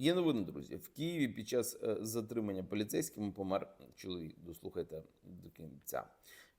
Є новини, друзі. В Києві під час е, затримання поліцейськими помер чоловік. Дослухайте до кінця.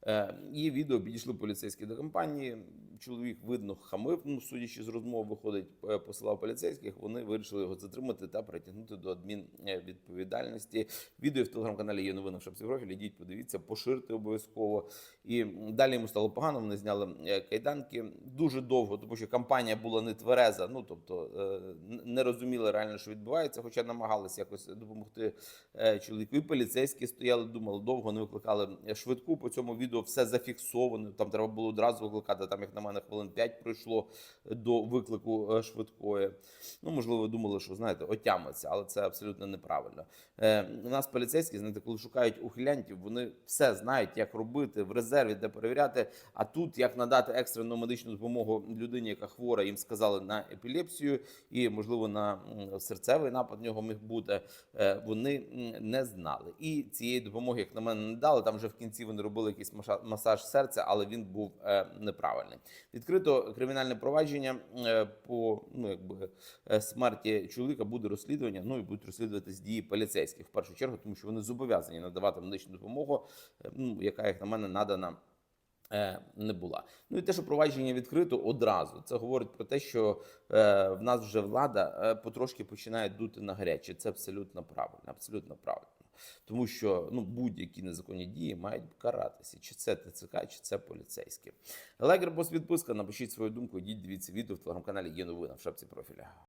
Е, Є відео, підійшли поліцейські до компанії. Чоловік видно хамив, ну судячи з розмов, виходить, е, посилав поліцейських. Вони вирішили його затримати та притягнути до адмінвідповідальності. Відео в телеграм-каналі є новини в шапці. Йдіть, подивіться, поширте обов'язково. І далі йому стало погано. Вони зняли е, кайданки дуже довго, тому що кампанія була не твереза. Ну тобто е, не розуміли реально, що відбувається, хоча намагалися якось допомогти е, чоловіку. І поліцейські стояли, думали довго, не викликали е, швидку. По цьому відео все зафіксовано. Там треба було одразу викликати. Там, як на мене, хвилин 5 пройшло до виклику е, швидкої. Ну, можливо, думали, що знаєте, отямиться, але це абсолютно неправильно. Е, у нас поліцейські, знаєте, коли шукають ухилянтів, вони все знають, як робити в резерві, де перевіряти. А тут як надати екстрену медичну допомогу людині, яка хвора, їм сказали на епілепсію і, можливо, на серцевий напад нього міг бути. е, Вони не знали. І цієї допомоги, як на мене, не дали. Там вже в кінці вони робили маша- масаж серця, але він був е, неправильний. Відкрито кримінальне провадження е, по ну якби е, смерті чоловіка буде розслідування. Ну і будуть розслідуватись дії поліцейських в першу чергу, тому що вони зобов'язані надавати медичну допомогу, ну яка як на мене надана. Не була. Ну і те, що провадження відкрито одразу. Це говорить про те, що в нас вже влада потрошки починає дути на гаряче. Це абсолютно правильно, абсолютно правильно. Тому що ну будь-які незаконні дії мають каратися, чи це ТЦК, чи це поліцейські. Лайк, репост. Напишіть свою думку. Йдіть, дивіться відео в телеграм-каналі. Є новина в шапці профіля.